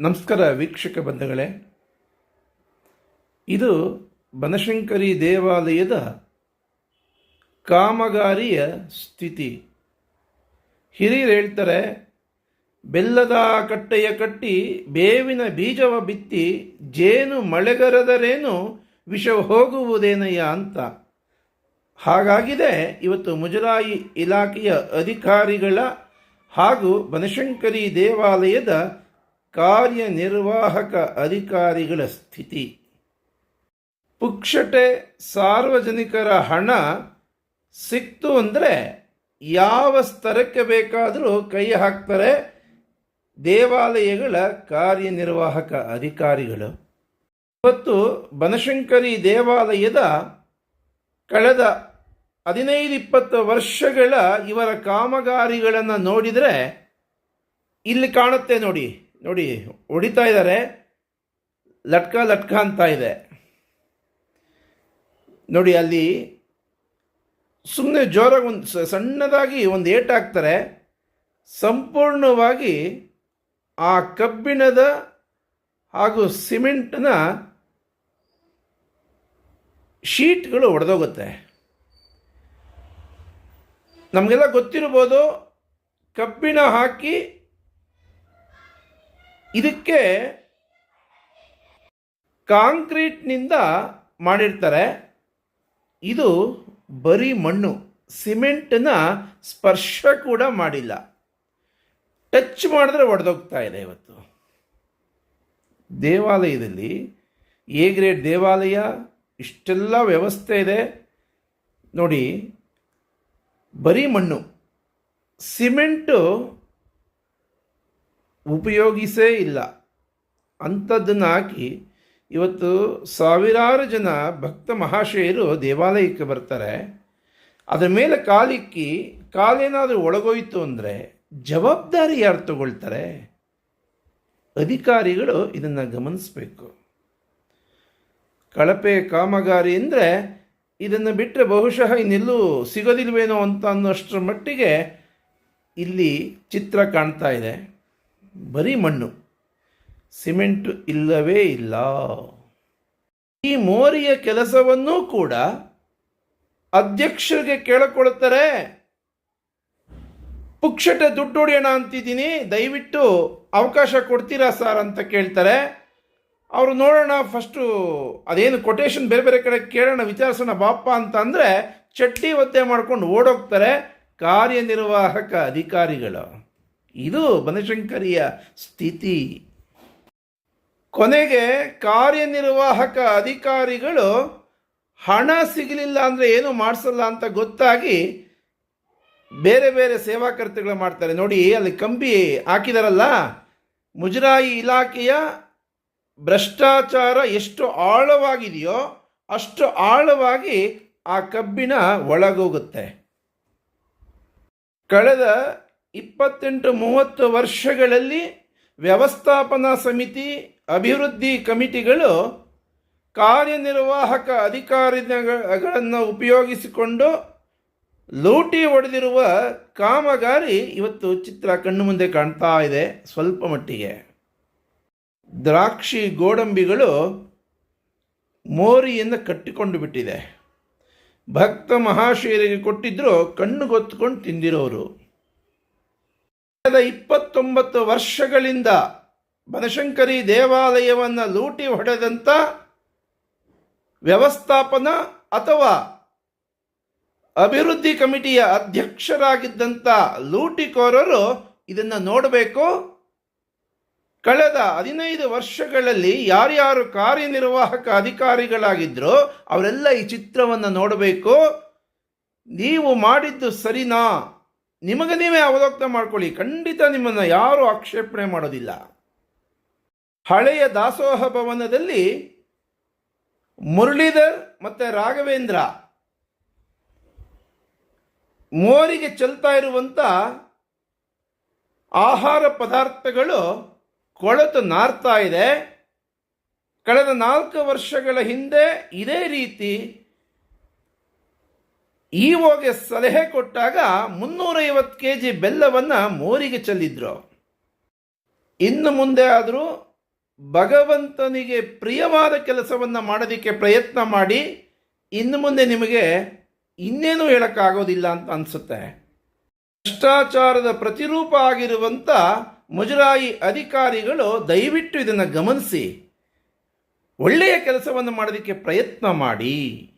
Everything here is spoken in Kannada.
ನಮಸ್ಕಾರ ವೀಕ್ಷಕ ಬಂಧುಗಳೇ. ಇದು ಬನಶಂಕರಿ ದೇವಾಲಯದ ಕಾಮಗಾರಿಯ ಸ್ಥಿತಿ. ಹಿರಿಯರು ಹೇಳ್ತಾರೆ, ಬೆಲ್ಲದ ಕಟ್ಟೆಯ ಕಟ್ಟಿ ಬೇವಿನ ಬೀಜವ ಬಿತ್ತಿ ಜೇನು ಮಳೆಗರದರೇನು ವಿಷ ಹೋಗುವುದೇನಯ್ಯ ಅಂತ. ಹಾಗಾಗಿದೆ, ಇವತ್ತು ಮುಜರಾಯಿ ಇಲಾಖೆಯ ಅಧಿಕಾರಿಗಳ ಹಾಗೂ ಬನಶಂಕರಿ ದೇವಾಲಯದ ಕಾರ್ಯನಿರ್ವಾಹಕ ಅಧಿಕಾರಿಗಳ ಸ್ಥಿತಿ. ಪುಕ್ಷಟೆ ಸಾರ್ವಜನಿಕರ ಹಣ ಸಿಕ್ತು ಅಂದರೆ ಯಾವ ಸ್ತರಕ್ಕೆ ಬೇಕಾದರೂ ಕೈ ಹಾಕ್ತಾರೆ ದೇವಾಲಯಗಳ ಕಾರ್ಯನಿರ್ವಾಹಕ ಅಧಿಕಾರಿಗಳು. ಇವತ್ತು ಬನಶಂಕರಿ ದೇವಾಲಯದ ಕಳೆದ ಹದಿನೈದು ಇಪ್ಪತ್ತು ವರ್ಷಗಳ ಇವರ ಕಾಮಗಾರಿಗಳನ್ನು ನೋಡಿದರೆ ಇಲ್ಲಿ ಕಾಣುತ್ತೆ ನೋಡಿ. ನೋಡಿ, ಹೊಡಿತಾ ಇದ್ದಾರೆ. ಲಟ್ಕ ಲಟ್ಕ ಅಂತ ಇದೆ. ನೋಡಿ, ಅಲ್ಲಿ ಸುಮ್ಮನೆ ಜೋರಾಗಿ ಒಂದು ಸಣ್ಣದಾಗಿ ಒಂದು ಏಟ್ ಹಾಕ್ತಾರೆ. ಸಂಪೂರ್ಣವಾಗಿ ಆ ಕಬ್ಬಿಣದ ಹಾಗೂ ಸಿಮೆಂಟ್ನ ಶೀಟ್ಗಳು ಒಡೆದೋಗುತ್ತೆ. ನಮಗೆಲ್ಲ ಗೊತ್ತಿರ್ಬೋದು, ಕಬ್ಬಿಣ ಹಾಕಿ ಇದಕ್ಕೆ ಕಾಂಕ್ರೀಟ್ನಿಂದ ಮಾಡಿರ್ತಾರೆ. ಇದು ಬರೀ ಮಣ್ಣು, ಸಿಮೆಂಟ್ನ ಸ್ಪರ್ಶ ಕೂಡ ಮಾಡಿಲ್ಲ. ಟಚ್ ಮಾಡಿದ್ರೆ ಒಡೆದೋಗ್ತಾ ಇದೆ ಇವತ್ತು. ದೇವಾಲಯದಲ್ಲಿ ಎ ಗ್ರೇಡ್ ದೇವಾಲಯ, ಇಷ್ಟೆಲ್ಲ ವ್ಯವಸ್ಥೆ ಇದೆ. ನೋಡಿ, ಬರೀ ಮಣ್ಣು, ಸಿಮೆಂಟು ಉಪಯೋಗಿಸೇ ಇಲ್ಲ. ಅಂಥದ್ದನ್ನು ಹಾಕಿ ಇವತ್ತು ಸಾವಿರಾರು ಜನ ಭಕ್ತ ಮಹಾಶಯರು ದೇವಾಲಯಕ್ಕೆ ಬರ್ತಾರೆ. ಅದರ ಮೇಲೆ ಕಾಲಿಕ್ಕಿ ಕಾಲೇನಾದರೂ ಒಳಗೋಯಿತು ಅಂದರೆ ಜವಾಬ್ದಾರಿ ಯಾರು ತಗೊಳ್ತಾರೆ? ಅಧಿಕಾರಿಗಳು ಇದನ್ನು ಗಮನಿಸಬೇಕು. ಕಳಪೆ ಕಾಮಗಾರಿ ಅಂದರೆ ಇದನ್ನು ಬಿಟ್ಟರೆ ಬಹುಶಃ ಇನ್ನೆಲ್ಲೂ ಸಿಗೋದಿಲ್ವೇನೋ ಅಂತ ಅನ್ನೋಷ್ಟರ ಮಟ್ಟಿಗೆ ಇಲ್ಲಿ ಚಿತ್ರ ಕಾಣ್ತಾ ಇದೆ. ಬರೀ ಮಣ್ಣು. ಸಿಮೆಂಟ್ ಇಲ್ಲವೇ ಇಲ್ಲ. ಈ ಮೋರಿಯ ಕೆಲಸವನ್ನೂ ಕೂಡ ಅಧ್ಯಕ್ಷರಿಗೆ ಕೇಳಿಕೊಳ್ತಾರೆ ಪುಕ್ಷಟ ದುಡ್ಡು ಹೊಡೆಯೋಣ ಅಂತಿದ್ದೀನಿ. ದಯವಿಟ್ಟು ಅವಕಾಶ ಕೊಡ್ತೀರಾ ಸರ್ ಅಂತ ಕೇಳ್ತಾರೆ. ಅವರು ನೋಡೋಣ, ಫಸ್ಟು ಅದೇನು ಕೊಟೇಶನ್ ಬೇರೆ ಬೇರೆ ಕಡೆ ಕೇಳೋಣ, ವಿಚಾರಿಸೋಣ, ಬಾಪ್ಪ ಅಂತ ಅಂದರೆ ಚಟ್ಟಿ ಒತ್ತೆ ಮಾಡ್ಕೊಂಡು ಓಡೋಗ್ತಾರೆ ಕಾರ್ಯನಿರ್ವಾಹಕ ಅಧಿಕಾರಿಗಳು. ಇದು ಬನಶಂಕರಿಯ ಸ್ಥಿತಿ. ಕೊನೆಗೆ ಕಾರ್ಯನಿರ್ವಾಹಕ ಅಧಿಕಾರಿಗಳು ಹಣ ಸಿಗಲಿಲ್ಲ ಅಂದರೆ ಏನು ಮಾಡಿಸಲ್ಲ ಅಂತ ಗೊತ್ತಾಗಿ ಬೇರೆ ಬೇರೆ ಸೇವಾಕರ್ತಗಳು ಮಾಡ್ತಾರೆ. ನೋಡಿ, ಅಲ್ಲಿ ಕಂಬಿ ಹಾಕಿದಾರಲ್ಲ, ಮುಜರಾಯಿ ಇಲಾಖೆಯ ಭ್ರಷ್ಟಾಚಾರ ಎಷ್ಟು ಆಳವಾಗಿದೆಯೋ ಅಷ್ಟು ಆಳವಾಗಿ ಆ ಕಬ್ಬಿಣ ಒಳಗೋಗುತ್ತೆ. ಕಳೆದ ಇಪ್ಪತ್ತೆಂಟು ಮೂವತ್ತು ವರ್ಷಗಳಲ್ಲಿ ವ್ಯವಸ್ಥಾಪನಾ ಸಮಿತಿ, ಅಭಿವೃದ್ಧಿ ಕಮಿಟಿಗಳು ಕಾರ್ಯನಿರ್ವಾಹಕ ಅಧಿಕಾರಿಗಳನ್ನು ಉಪಯೋಗಿಸಿಕೊಂಡು ಲೂಟಿ ಹೊಡೆದಿರುವ ಕಾಮಗಾರಿ ಇವತ್ತು ಚಿತ್ರ ಕಣ್ಣು ಮುಂದೆ ಕಾಣ್ತಾ ಇದೆ ಸ್ವಲ್ಪ ಮಟ್ಟಿಗೆ. ದ್ರಾಕ್ಷಿ ಗೋಡಂಬಿಗಳು ಮೋರಿಯಿಂದ ಕಟ್ಟಿಕೊಂಡು ಬಿಟ್ಟಿದೆ. ಭಕ್ತ ಮಹಾಶಯರಿಗೆ ಕೊಟ್ಟಿದ್ರು ಕಣ್ಣು ಗೊತ್ತುಕೊಂಡು ತಿಂದಿರೋರು. ಕಳೆದ ಇಪ್ಪತ್ತೊಂಬತ್ತು ವರ್ಷಗಳಿಂದ ಬನಶಂಕರಿ ದೇವಾಲಯವನ್ನು ಲೂಟಿ ಹೊಡೆದಂಥ ವ್ಯವಸ್ಥಾಪನ ಅಥವಾ ಅಭಿವೃದ್ಧಿ ಕಮಿಟಿಯ ಅಧ್ಯಕ್ಷರಾಗಿದ್ದಂಥ ಲೂಟಿಕೋರರು ಇದನ್ನು ನೋಡಬೇಕು. ಕಳೆದ ಹದಿನೈದು ವರ್ಷಗಳಲ್ಲಿ ಯಾರ್ಯಾರು ಕಾರ್ಯನಿರ್ವಾಹಕ ಅಧಿಕಾರಿಗಳಾಗಿದ್ದರೋ ಅವರೆಲ್ಲ ಈ ಚಿತ್ರವನ್ನು ನೋಡಬೇಕು. ನೀವು ಮಾಡಿದ್ದು ಸರಿನಾ? ನಿಮಗೆ ನೀವೇ ಅವಲೋಕನ ಮಾಡ್ಕೊಳ್ಳಿ. ಖಂಡಿತ ನಿಮ್ಮನ್ನು ಯಾರೂ ಆಕ್ಷೇಪಣೆ ಮಾಡೋದಿಲ್ಲ. ಹಳೆಯ ದಾಸೋಹ ಭವನದಲ್ಲಿ ಮುರಳೀಧರ್ ಮತ್ತು ರಾಘವೇಂದ್ರ ಮೋರಿಗೆ ಚೆಲ್ತಾ ಇರುವಂಥ ಆಹಾರ ಪದಾರ್ಥಗಳು ಕೊಳೆತು ನಾರ್ತಾ ಇದೆ. ಕಳೆದ ನಾಲ್ಕು ವರ್ಷಗಳ ಹಿಂದೆ ಇದೇ ರೀತಿ ಇಒಗೆ ಸಲಹೆ ಕೊಟ್ಟಾಗ ಮುನ್ನೂರೈವತ್ತು ಕೆ ಜಿ ಬೆಲ್ಲವನ್ನು ಮೋರಿಗೆ ಚೆಲ್ಲಿದ್ರು. ಇನ್ನು ಮುಂದೆ ಆದರೂ ಭಗವಂತನಿಗೆ ಪ್ರಿಯವಾದ ಕೆಲಸವನ್ನು ಮಾಡೋದಕ್ಕೆ ಪ್ರಯತ್ನ ಮಾಡಿ ಇನ್ನು ಮುಂದೆ ನಿಮಗೆ ಇನ್ನೇನು ಹೇಳೋಕ್ಕಾಗೋದಿಲ್ಲ ಅಂತ ಅನಿಸುತ್ತೆ. ಭ್ರಷ್ಟಾಚಾರದ ಪ್ರತಿರೂಪ ಆಗಿರುವಂಥ ಮುಜರಾಯಿ ಅಧಿಕಾರಿಗಳು ದಯವಿಟ್ಟು ಇದನ್ನು ಗಮನಿಸಿ. ಒಳ್ಳೆಯ ಕೆಲಸವನ್ನು ಮಾಡೋದಕ್ಕೆ ಪ್ರಯತ್ನ ಮಾಡಿ.